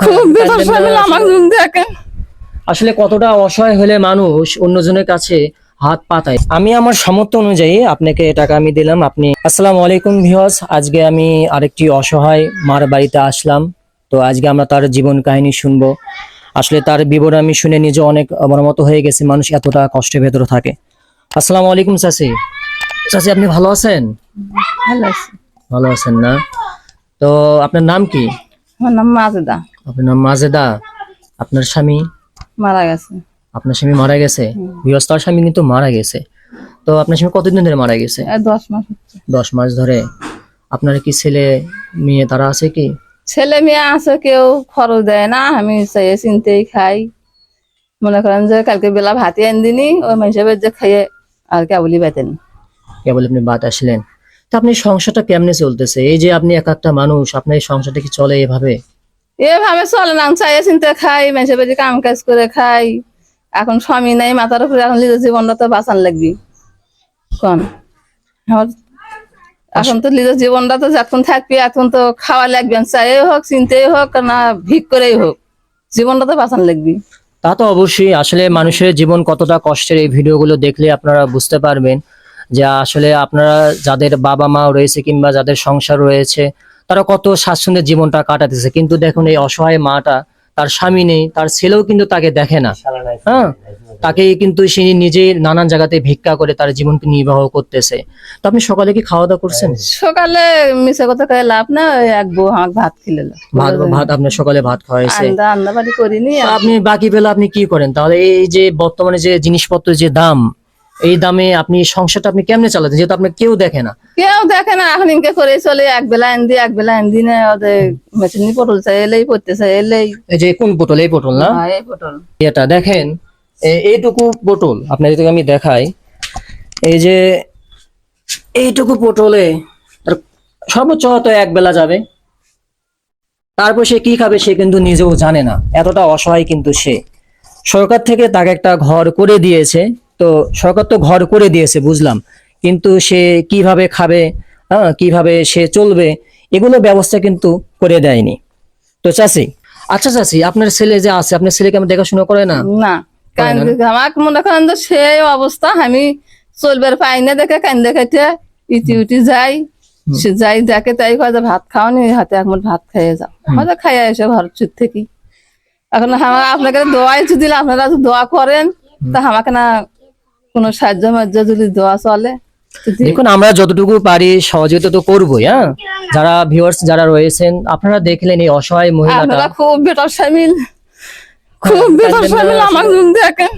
খুব আমার আসলে। দেখেন আসলে কতটা অসহায় হলে মানুষ অন্যজনের কাছে হাত পাতায়। আমি আমার সামর্থ্য অনুযায়ী আপনাকে টাকা আমি দিলাম আপনি আসসালামু আলাইকুম ভিউয়ার্স আজকে আমি আরেকটি অসহায় মার বাড়িতে আসলাম। তো আজকে আমরা তার জীবন কাহিনী শুনব। আসলে তার বিবরণ আমি শুনে নিজে অনেক মতো হয়ে গেছে মানুষ এতটা কষ্টের ভেতরে থাকে। আসসালামু আলাইকুম চাচি। চাচি আপনি ভালো আছেন? ভালো ভালো আছেন না? তো আপনার নাম কি? আমার নাম মাজেদা। আপনার নাম মাজেদা। আপনার স্বামী? মারা গেছে। আপনার স্বামী মারা গেছে? গৃহস্থর স্বামী কিন্তু মারা গেছে। তো আপনার স্বামী কতদিন ধরে মারা গেছে? দশ মাস দশ মাস ধরে। আপনার কি ছেলে মেয়ে তারা আছে কি? ছেলে মেয়ে আছে কেউ খরচ দেয় না। আমি চাইয়ে চিনতেই খাই। মনে করেন যে কালকে বেলা ভাতি আন দিনি ওই হিসেবে যে খাইয়ে আর কেবলই বেতেন কেবল আপনি বাদ আসলেন। তো আপনি সংসারটা কেমনে চলতেছে? এই যে আপনি এক একটা মানুষ আপনার এই সংসারটা কি চলে এভাবে? এভাবে চলে না চাইয়ে চিনতে খাই মেসে বেজে কাম কাজ করে খাই। এখন স্বামী নাই, মাথার উপরে এখন নিজের জীবনটা তো বাঁচান লাগবি। কোন? এখন তো নিজের জীবনটা তো যখন থাকবি এখন তো খাওয়া লাগবে চাই হোক, চিনতেই হোক, না ভিক করেই হোক, জীবনটা তো বাঁচান লাগবি। তা তো অবশ্যই, আসলে মানুষের জীবন কতটা কষ্টের এই ভিডিওগুলো দেখলে আপনারা বুঝতে পারবেন। যে আসলে আপনারা যাদের বাবা মা রয়েছে কিংবা যাদের সংসার রয়েছে তারা কত স্বাচ্ছন্দ্যের জীবনটা কাটাতেছে। কিন্তু দেখুন এই অসহায় মাটা তার স্বামী নেই তার ছেলেও কিন্তু তাকে দেখে না। হ্যাঁ? তাকে কিন্তু সে নিজেই নানান জায়গাতে ভিক্ষা করে তার জীবনকে নির্বাহ করতেছে। তো আপনি সকালে কি খাওয়া দাওয়া করছেন? সকালে মিশে কথা কয়ে লাভ না এক বউ আমাকে ভাত খেলে ভাত ভাত আপনার সকালে ভাত খাওয়াইছে। আন্দা বাড়ি করিনি। আপনি বাকি বেলা আপনি কি করেন? তাহলে এই যে বর্তমানে যে জিনিসপত্রের যে দাম এই দামে আপনি সংসারটা আপনি কেমনে চালাতেন? যেহেতু আপনার কেউ দেখে না। কেউ দেখে না এখন ইনকে করে চলে এক বেলা এনদি এক বেলা এনদি না ওদের মেশিনি পটল চাই এলেই পড়তে চাই এলেই। এই যে কোন পটল? এই পটল না? হ্যাঁ, এই পটল। এটা দেখেন এইটুকু পটল যদি আমি দেখাই এই যে এইটুকু পটলে সর্বোচ্চ হয়তো এক বেলা যাবে। তারপর সে কি খাবে সে কিন্তু নিজেও জানে না এতটা অসহায় কিন্তু সে। সরকার থেকে তাকে একটা ঘর করে দিয়েছে তো সরকার তো ঘর করে দিয়েছে বুঝলাম। কিন্তু সে কীভাবে খাবে হ্যাঁ কীভাবে সে চলবে এগুলো ব্যবস্থা কিন্তু করে দেয়নি। তো চাষি আচ্ছা চাষি আপনার ছেলে যে আছে আপনার ছেলেকে আমার দেখাশোনা করে না? না আমাকে মনে করেন তো সেই অবস্থা আমি চলবার পাই না দেখে কান দেখাইতে ইটি উটি যাই। সে যাই দেখে তাই কয় যে ভাত খাওনি হাতে এক মুঠ ভাত খাইয়ে যাও। হয়তো খাইয়ে এসে ঘর চুর থেকে। এখন আমার আপনাকে দোয়াই যদি আপনারা দোয়া করেন তা আমাকে না কোনো সাহায্য মাহ্য যদি দোয়া চলে দেখুন আমরা যতটুকু পারি সহযোগিতা তো করবোই হ্যাঁ? যারা ভিউয়ার্স যারা রয়েছেন আপনারা দেখলেন এই অসহায় মহিলাটা। খুব বেটার সামিল খুব বেটার কান্দেন সামিল আমার দেখেন।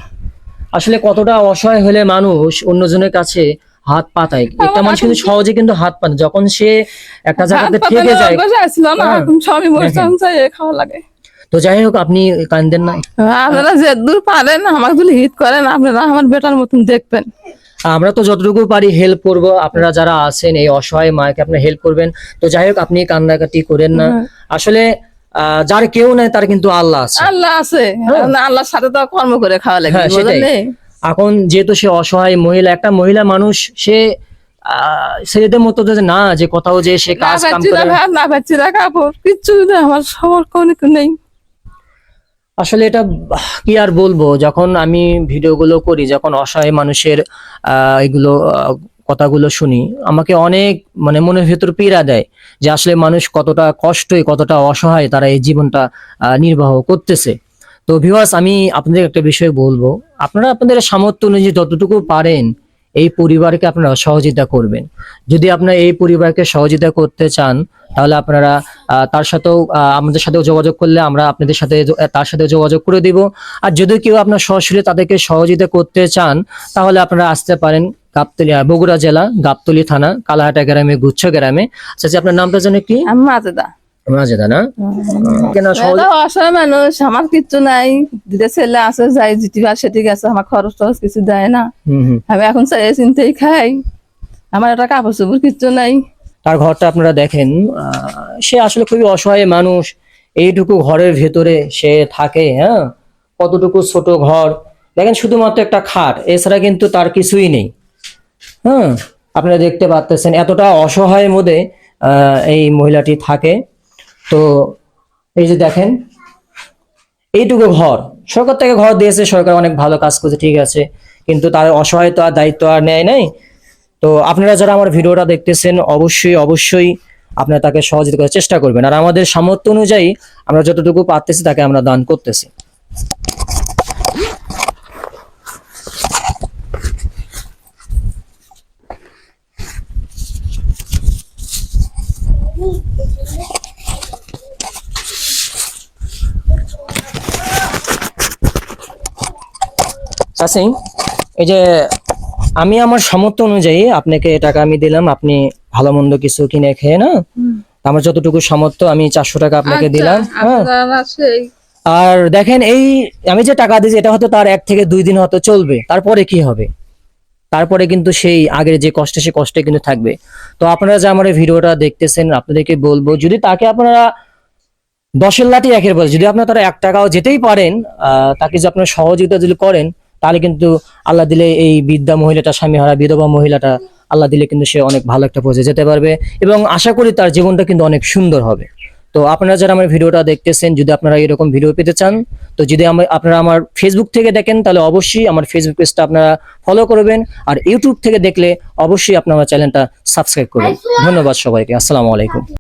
আসলে কতটা অসহায় হলে মানুষ অন্যজনের কাছে হাত পাতায়। একটা মানুষ কিন্তু সহজে কিন্তু হাত পায় যখন সে একটা জায়গাতে থেকে যায় হ্যাঁ, স্বামী বসে। খাওয়া লাগে। তো যাই হোক আপনি কান্দেন না আপনারা যে দূর পারেন আমাকে যদি হিট করেন আপনারা আমার বেটার মতন দেখবেন। আমরা তো যতটুকু পারি হেল্প করব। আপনারা যারা আছেন এই অসহায় মাকে আপনারা হেল্প করবেন। তো যাই হোক আপনি কান্নাকাটি করেন না। আসলে আহ, যার কেউ নাই তার কিন্তু আল্লাহ আছে। আল্লাহ আছে। আল্লাহর সাথে তো কর্ম করে খাওয়া লাগে হ্যাঁ। এখন যেহেতু সে অসহায় মহিলা একটা মহিলা মানুষ সে আহ, ছেলেদের মতো যে না যে কোথাও যে সে কাজ কাম না করে। না পাচ্ছি না কাপড় কিচ্ছু নেই আমার সবার কোনো নেই। আসলে এটা, কি আর বলব, যখন আমি ভিডিওগুলো করি, যখন অসহায় মানুষের এগুলো কথাগুলো শুনি, আমাকে অনেক মানে মনের ভেতর পীড়া দেয় যে আসলে মানুষ কতটা কষ্টই, কতটা অসহায় তারা এই জীবনটা নির্বাহ করতেছে। তো ভিউয়ার্স আমি আপনাদের একটা বিষয় বলব। আপনারা আপনাদের সামর্থ্য অনুযায়ী যতটুকু পারেন এই পরিবারকে আপনারা সহযোগিতা করবেন। যদি আপনারা এই পরিবারকে সহযোগিতা করতে চান তাহলে আপনারা তার সাথেও আমাদের সাথেও যোগাযোগ করলে আমরা আপনাদের সাথে তার সাথে যোগাযোগ করে দিব। আর যদি কেউ আপনার সরাসরি তাদেরকে সহযোগিতা করতে চান তাহলে আপনারা আসতে পারেন গাবতলি বগুড়া জেলা গাবতলি থানা কালাহাটা গ্রামে গুচ্ছ গ্রামে। আচ্ছা আচ্ছা, আপনার নামটা জানে কি? আমি মাঝে না? কেন অসহায় মানুষ আমার কিচ্ছু নাই। ছেলে আছে যাই সেটি গেছে আমার খরচ টরচ কিছু দেয় না। আমি এখন চাই চিনতেই খাই। আমার একটা কাপড় চোপড় কিচ্ছু নাই। তার ঘরটা আপনারা দেখেন সে আসলে খুবই অসহায় মানুষ। এইটুকু ঘরের ভেতরে সে থাকে হ্যাঁ? কতটুকু ছোট ঘর। দেখেন শুধুমাত্র একটা খাট এছাড়া কিন্তু তার কিছুই নেই। হ্যাঁ? আপনারা দেখতে পাচ্তেছেন এতটা অসহায় মধ্যে আহ, এই মহিলাটি থাকে। তো এই যে দেখেন, এইটুকু ঘর। সরকার থেকে ঘর দিয়েছে, সরকার অনেক ভালো কাজ করছে, ঠিক আছে। কিন্তু তার অসহায়তা আর দায়িত্ব আর নেয় নাই। তো আপনারা যারা আমার ভিডিওটা দেখতেছেন, অবশ্যই অবশ্যই আপনারা তাকে সহযোগিতা করার চেষ্টা করবেন। আর আমাদের সামর্থ্য অনুযায়ী আমরা যতটুকু পারতেছি, তাকে আমরা দান করতেছি। চাষি এই যে আমি আমার সামর্থ্য অনুযায়ী আপনাকে টাকা আমি দিলাম আপনি ভালো মন্দ কিছু কিনে খেয়ে না? আমার যতটুকু সামর্থ্য আমি চারশো টাকা আপনাকে আচ্ছা, দিলাম হ্যাঁ। আর দেখেন এই আমি যে টাকা দিয়েছি এটা হয়তো তার এক থেকে দুই দিন হয়তো চলবে তারপরে কি হবে? তারপরে কিন্তু সেই আগের যে কষ্টে সে কষ্টে কিন্তু থাকবে। তো আপনারা যে আমার ভিডিওটা দেখতেছেন আপনাদেরকে বলব যদি তাকে আপনারা দশের লাঠি একের বলে যদি আপনারা তারা এক টাকাও যেতেই পারেন আহ, তাকে যে আপনারা সহযোগিতা যদি করেন তাহলে কিন্তু আল্লাহ দিলে এই বৃদ্ধা মহিলাটা, স্বামী হারা, বিধবা মহিলাটা আল্লাহ দিলে কিন্তু সে অনেক ভালো একটা পর্যায়ে যেতে পারবে এবং আশা করি তার জীবনটা কিন্তু অনেক সুন্দর হবে। তো আপনারা যারা আমার ভিডিওটা দেখতেছেন, যদি আপনারা এরকম ভিডিও পেতে চান, তো যদি আপনারা আমার ফেসবুক থেকে দেখেন, তাহলে অবশ্যই আমার ফেসবুক পেজটা আপনারা ফলো করবেন আর ইউটিউব থেকে দেখলে অবশ্যই আপনারা চ্যানেলটা সাবস্ক্রাইব করবেন। ধন্যবাদ সবাইকে। আসসালামু আলাইকুম।